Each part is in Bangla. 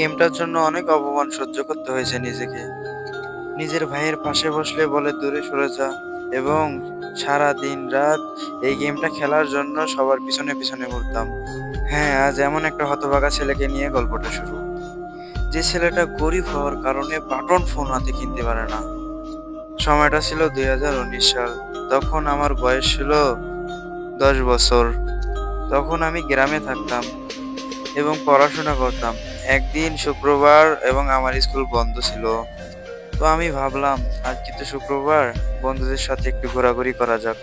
গেমটার জন্য অনেক অপমান সহ্য করতে হয়েছে নিজেকে। নিজের ভাইয়ের পাশে বসলে বলে, দূরে সরে যা। এবং সারা দিন রাত এই গেমটা খেলার জন্য সবার পিছনে পিছনে ঘুরতাম। হ্যাঁ আজ এমন একটা হতভাগা ছেলেকে নিয়ে গল্পটা শুরু। যে ছেলেটা গরিব হওয়ার কারণে বাটন ফোন হাতে কিনতে পারে না। সময়টা ছিল দু হাজার উনিশ সাল। তখন আমার বয়স ছিল দশ বছর। তখন আমি গ্রামে থাকতাম এবং পড়াশোনা করতাম। একদিন শুক্রবার এবং আমার স্কুল বন্ধ ছিল। তো আমি ভাবলাম আজকে তো শুক্রবার, বন্ধুদের সাথে একটু ঘোরাঘুরি করা যাক।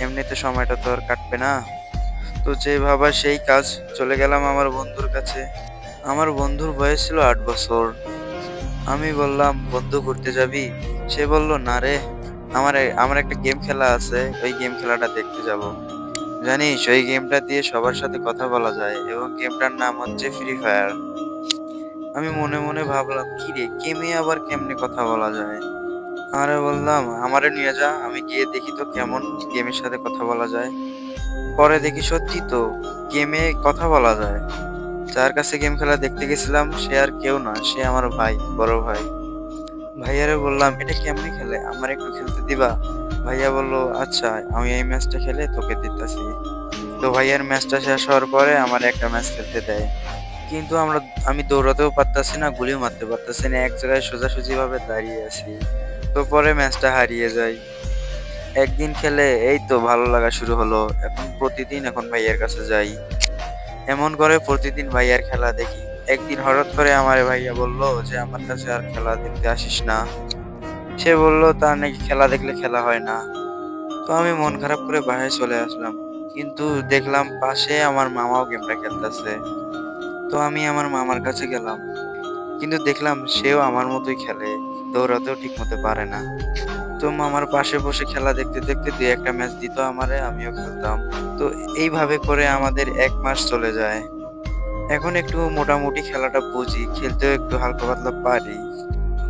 এমনিতে সময়টা তো আর কাটবে না। তো যে ভাবা সেই কাজ, চলে গেলাম আমার বন্ধুর কাছে। আমার বন্ধুর বয়স ছিল আট বছর। আমি বললাম, বন্ধু, ঘুরতে যাবি? সে বলল, না রে, আমার আমার একটা গেম খেলা আছে, ওই গেম খেলাটা দেখতে যাব। জানিস, ওই গেমটা দিয়ে সবার সাথে কথা বলা যায় এবং গেমটার নাম হচ্ছে ফ্রি ফায়ার আমি মনে মনে ভাবলাম, কি রে কেমে আবার কেমনে কথা বলা যায়? আরে বললাম, আমারে নিয়ে যা, আমি গিয়ে দেখি তো কেমন গেমের সাথে কথা বলা যায়। পরে দেখি সত্যি তো, গেমে কথা বলা যায়। যার কাছে গেম খেলা দেখতে গেছিলাম, সে আর কেউ না, সে আমার ভাই, বড় ভাই। ভাইয়ারে বললাম, এটা কেমনে খেলে? আমার একটু খেলতে দিবা? ভাইয়া বলল আচ্ছা আমি এই ম্যাচটা খেলে তোকে দিতেছি। তো ভাইয়ার ম্যাচটা শেষ হওয়ার পরে আমার একটা ম্যাচ খেলতে দেয়। কিন্তু আমরা, আমি দৌড়াতেও পারতাছি না, গুলিও মারতে পারতাছি না, এক জায়গায় সোজাসুজি ভাবে দাঁড়িয়ে আছি। তো পরে ম্যাচটা হারিয়ে যাই। একদিন খেলে এই তো ভালো লাগা শুরু হলো। এখন প্রতিদিন এখন ভাইয়ার কাছে যাই। এমন করে প্রতিদিন ভাইয়ার খেলা দেখি। একদিন হঠাৎ করে আমার ভাইয়া বলল যে, আমার কাছে আর খেলা দেখতে আসিস না। সে বলল, তার নাকি খেলা দেখলে খেলা হয় না। তো আমি মন খারাপ করে বাসায় চলে আসলাম। কিন্তু দেখলাম পাশে আমার মামাও গেমটা খেলতেছে। তো আমি আমার মামার কাছে গেলাম। কিন্তু দেখলাম সেও আমার মতোই খেলে, দৌড়াতেও ঠিক মতো পারে না। তো মামার পাশে বসে খেলা দেখতে দেখতে দুই একটা ম্যাচ দিত আমারে, আমিও খেলতাম। তো এইভাবে করে আমাদের এক মাস চলে যায়। এখন একটু মোটামুটি খেলাটা বুঝি, খেলতেও একটু হালকা পাতলা পারি।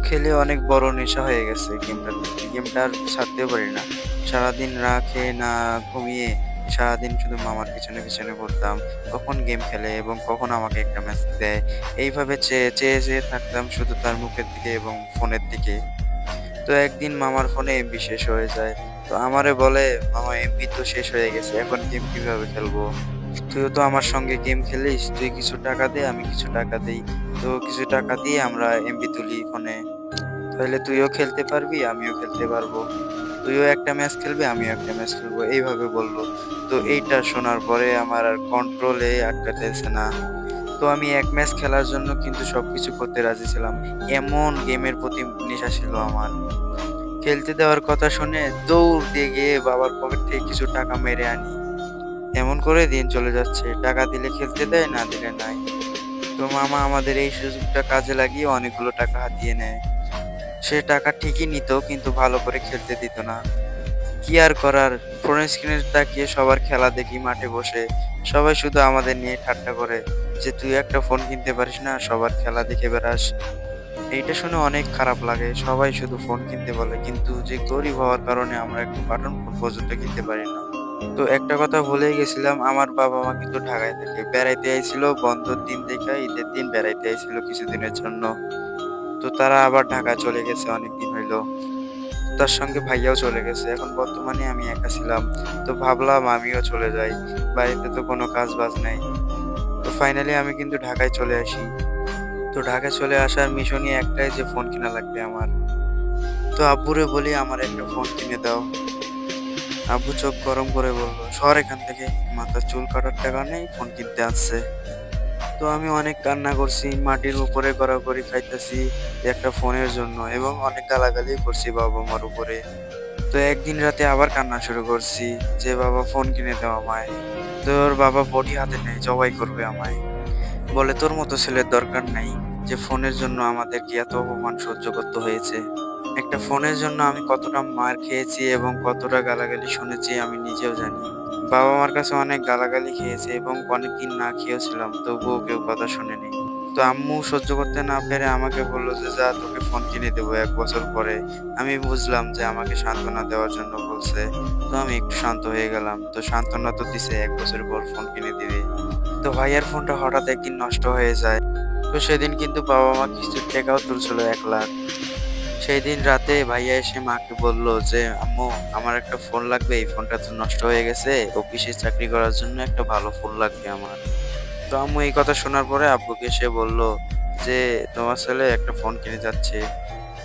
খেলে অনেক বড় নেশা হয়ে গেছে গেমটা গেমটা আর ছাড়তেও পারি না। সারাদিন না খেয়ে না ঘুমিয়ে সারাদিন শুধু মামার পিছনে পিছনে ঘুরতাম কখন গেম খেলে এবং কখন আমাকে একটা ম্যাচ দেয়। এইভাবে চেয়ে চেয়ে চেয়ে থাকতাম শুধু তার মুখের দিকে এবং ফোনের দিকে। তো একদিন মামার ফোনে এমবি শেষ হয়ে যায়। তো আমারে বলে, মামা এমবি তো শেষ হয়ে গেছে, এখন গেম কীভাবে খেলব? তুইও তো আমার সঙ্গে গেম খেলিস, তুই কিছু টাকা দে, আমি কিছু টাকা দিই। তো কিছু টাকা দিয়ে আমরা এমবি তুলি ফোনে। তাহলে তুইও খেলতে পারবি, আমিও খেলতে পারব। তুইও একটা ম্যাচ খেলবি, আমিও একটা ম্যাচ খেলব। এইভাবে বলল। তো এইটা শোনার পরে আমার আর কন্ট্রোলে আটকাতেছে না। তো আমি এক ম্যাচ খেলার জন্য কিন্তু সবকিছু করতে রাজি ছিলাম। এমন গেমের প্রতি নেশা ছিল আমার। খেলতে দেওয়ার কথা শুনে দৌড় দিয়ে গিয়ে বাবার পকেট থেকে কিছু টাকা মেরে আনি। এমন করে দিন চলে যাচ্ছে। টাকা দিলে খেলতে দেয়, না দিলে নাই। তো মামা আমাদের এই সুযোগটা কাজে লাগিয়ে অনেকগুলো টাকা হাতিয়ে নেয়। সে টাকা ঠিকই নিত, কিন্তু ভালো করে খেলতে দিত না। কি আর করার? ফোন স্ক্রিনে তাকিয়ে সবার খেলা দেখি মাঠে বসে। সবাই শুধু আমাদের নিয়ে ঠাট্টা করে যে তুই একটা ফোন কিনতে পারিস না, সবার খেলা দেখে বেড়াস। এইটা শুনে অনেক খারাপ লাগে। সবাই শুধু ফোন কিনতে বলে, কিন্তু যে গরিব হওয়ার কারণে আমরা একটু বাটন ফোন পর্যন্ত কিনতে পারি না। তো একটা কথা ভুলেই গেছিলাম, আমার বাবা মা কিন্তু ঢাকায় থাকে। বেড়াইতে আইছিল, বন্ধর দিন থেকে ঈদের দিন বেড়াইতে আইছিল কিছুদিনের জন্য। তো তারা আবার ঢাকা চলে গেছে অনেক দিন হইল। তার সঙ্গে ভাইয়াও চলে গেছে। এখন বর্তমানে আমি একা ছিলাম। তো ভাবলাম আমিও চলে যাই। বাড়িতে তো কোনো কাজ বাজ নাই। তো ফাইনালি আমি কিন্তু ঢাকায় চলে আসি। তো ঢাকায় চলে আসার মিশনই একটাই যে ফোন কিনা লাগবে আমার। তো আব্বুরে বলি, আমার একটা ফোন কিনে দাও। আব্বু চোখ গরম করে বলল শহর এখান থেকে। মাথার চুল কাটার টাকা নেই ফোন কিনতে আসছে। তো আমি অনেক কান্না করছি, মাটির উপরে গড়াগড়ি খাইতেছি একটা ফোনের জন্য এবং অনেক গালাগালি করছি বাবা মার উপরে। তো একদিন রাতে আবার কান্না শুরু করছি যে বাবা ফোন কিনে দাও আমায়। তোর বাবা বডি হাতে নেই, জবাই করবে আমায়। বলে তোর মতো ছেলের দরকার নাই যে ফোনের জন্য আমাদেরকে এত অপমান সহ্য করতে হয়েছে। একটা ফোনের জন্য আমি কতটা মার খেয়েছি এবং কতটা গালাগালি শুনেছি আমি নিজেও জানি। বাবা মার কাছে অনেক গালাগালি খেয়েছে এবং অনেকদিন না খেয়েছিলাম, তবুও কেউ কথা শুনেনি। তো আম্মু সহ্য করতে না পেরে আমাকে বলল যে, যা, তোকে ফোন কিনে দেবো এক বছর পরে। আমি বুঝলাম যে, আমাকে সান্ত্বনা দেওয়ার জন্য বলছে। তো আমি একটু শান্ত হয়ে গেলাম। তো সান্ত্বনা তো দিছে, এক বছর পর ফোন কিনে দিবে। তো ভাইয়ার ফোনটা হঠাৎ একদিন নষ্ট হয়ে যায়। তো সেদিন কিন্তু বাবা মা কিছু টাকাও তুলছিল এক লাখ। সেই দিন রাতে ভাইয়া এসে মাকে বলল যে, আম্মু, আমার একটা ফোন লাগবে, এই ফোনটা তো নষ্ট হয়ে গেছে। অফিসে চাকরি করার জন্য একটা ভালো ফোন লাগবে আমার। তো আম্মু এই কথা শোনার পরে আব্বুকে সে বলল যে, তোমার ছেলে একটা ফোন কিনে যাচ্ছে।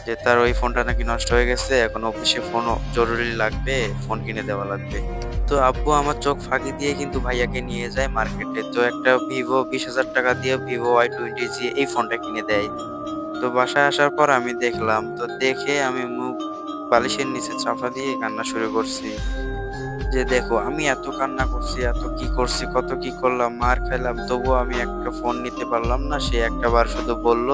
যে তার ওই ফোনটা নাকি নষ্ট হয়ে গেছে, এখন অফিসে ফোন জরুরি লাগবে ফোন কিনে দেওয়া লাগবে। তো আব্বু আমার চোখ ফাঁকি দিয়ে কিন্তু ভাইয়াকে নিয়ে যায় মার্কেটে। তো একটা ভিভো বিশ হাজার টাকা দিয়ে ভিভো ওয়াই টোয়েন্টি জি এই ফোনটা কিনে দেয়। তো বাসায় আসার পর আমি দেখলাম, তো দেখে আমি মুখ বালিশের নিচে চাপা দিয়ে কান্না শুরু করছি। যে দেখো, আমি এত কান্না করছি, এত কি করছি, কত কি করলাম, মার খাইলাম, তবুও আমি একটা ফোন নিতে পারলাম না। সে একটা বার শুধু বলল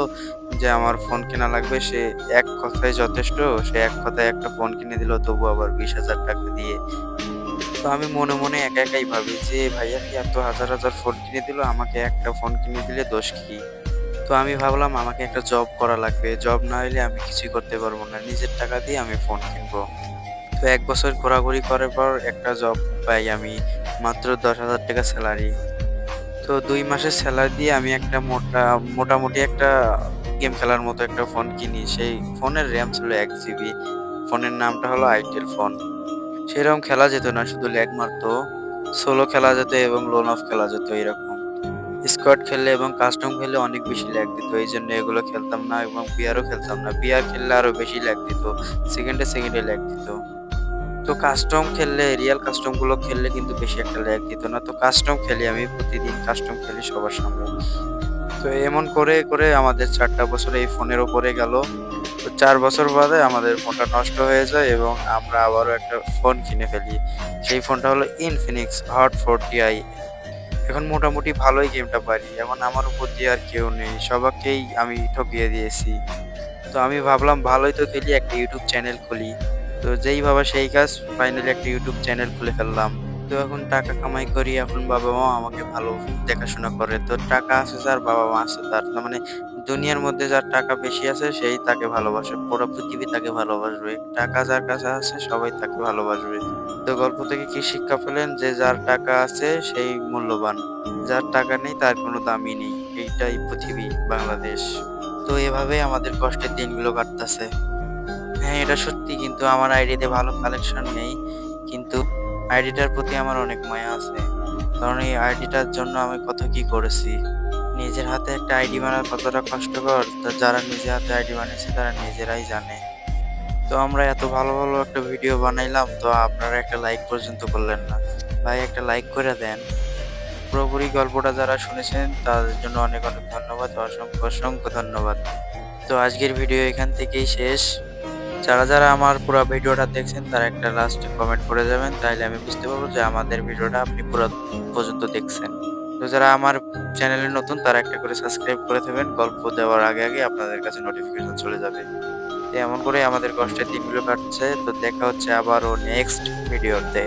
যে, আমার ফোন কেনা লাগবে। সে এক কথায় যথেষ্ট, সে এক কথায় একটা ফোন কিনে দিল তবু আবার বিশ হাজার টাকা দিয়ে। তো আমি মনে মনে একা একাই ভাবি যে, ভাইয়া কি এত হাজার হাজার ফোন কিনে দিল? আমাকে একটা ফোন কিনে দিলে দোষ কি? তো আমি ভাবলাম আমাকে একটা জব করা লাগবে। জব না হলে আমি কিছুই করতে পারব না। নিজের টাকা দিয়ে আমি ফোন কিনবো। তো এক বছর ঘোরাঘুরি করার পর একটা জব পাই আমি, মাত্র দশ হাজার টাকা স্যালারি তো দুই মাসের স্যালারি দিয়ে আমি একটা মোটা, মোটামুটি একটা গেম খেলার মতো একটা ফোন কিনি। সেই ফোনের র্যাম ছিল এক জিবি ফোনের নামটা হলো আইটেল ফোন সেরকম খেলা যেত না, শুধু ল্যাগ মারতো। সোলো খেলা যেত এবং লোন অফ খেলা যেত, এরকম। স্কোয়াড খেললে এবং কাস্টম খেললে অনেক বেশি ল্যাগ দিত, এই জন্য এগুলো খেলতাম না এবং বিয়ারও খেলতাম না। বিয়ার খেললে আরও বেশি ল্যাগ দিত সেকেন্ডে সেকেন্ডে ল্যাগ দিত। তো কাস্টম খেললে রিয়েল কাস্টমগুলো খেললে কিন্তু বেশি একটা ল্যাগ দিত না। তো কাস্টম খেলি আমি প্রতিদিন কাস্টম খেলি সবার সামনে। তো এমন করে করে আমাদের চারটা বছর এই ফোনের ওপরে গেল। তো চার বছর বাদে আমাদের ফোনটা নষ্ট হয়ে যায় এবং আমরা আবারও একটা ফোন কিনে ফেলি। সেই ফোনটা হলো ইনফিনিক্স হট ফোরটি আই এখন মোটামুটি ভালোই গেমটা পারি। এখন আমার উপর দিয়ে আর কেউ নেই। সবাইকেই আমি ঠকিয়ে দিয়েছি। তো আমি ভাবলাম, ভালোই তো খেলি, একটা ইউটিউব চ্যানেল খুলি। তো যেই ভাবা সেই কাজ ফাইনালি একটা ইউটিউব চ্যানেল খুলে ফেললাম। তো এখন টাকা কামাই করি, এখন বাবা মা আমাকে ভালো দেখাশোনা করে। তো টাকা আছে স্যার বাবা মা আছে তার মানে দুনিয়ার মধ্যে যার টাকা বেশি আছে, সেই তাকে ভালোবাসে। পুরো পৃথিবী তাকে ভালোবাসবে। টাকা যার কাছে আছে, সবাই তাকে ভালোবাসবে। তো গল্প থেকে কি শিক্ষা পেলেন যে, যার টাকা আছে, সেই মূল্যবান। যার টাকা নেই, তার কোনো দামই নেই। এইটাই পৃথিবী, বাংলাদেশ। তো এভাবেই আমাদের কষ্টের দিনগুলো কাটতেছে। হ্যাঁ এটা সত্যি কিন্তু আমার আইডিতে ভালো কালেকশন নেই। কিন্তু আইডিটার প্রতি আমার অনেক মায়া আছে। কারণ এই আইডিটার জন্য আমি কত কি করেছি। নিজের হাতে একটা আইডি বানানো কতটা কষ্টকর, তা যারা নিজের হাতে আইডি বানিয়েছে তারা নিজেরাই জানে। তো আমরা এত ভালো ভালো একটা ভিডিও বানাইলাম, তো আপনারা একটা লাইক পর্যন্ত করলেন না। ভাই, একটা লাইক করে দেন। পুরোপুরি গল্পটা যারা শুনেছেন, তাদের জন্য অনেক অনেক ধন্যবাদ, অসংখ্য অসংখ্য ধন্যবাদ। তো আজকের ভিডিও এখান থেকেই শেষ। যারা যারা আমার পুরো ভিডিওটা দেখছেন, তারা একটা লাস্টে কমেন্ট করে যাবেন তাহলে আমি বুঝতে পারব যে আমাদের ভিডিওটা আপনি পুরো পর্যন্ত দেখছেন। তো যারা আমার চ্যানেলে নতুন, তারা একটা করে সাবস্ক্রাইব করে দেবেন। গল্প দেওয়ার আগে আগে আপনাদের কাছে নোটিফিকেশন চলে যাবে। এমন করে আমাদের কষ্টের দিনগুলো কাটছে। তো দেখা হচ্ছে আবারও নেক্সট ভিডিওতে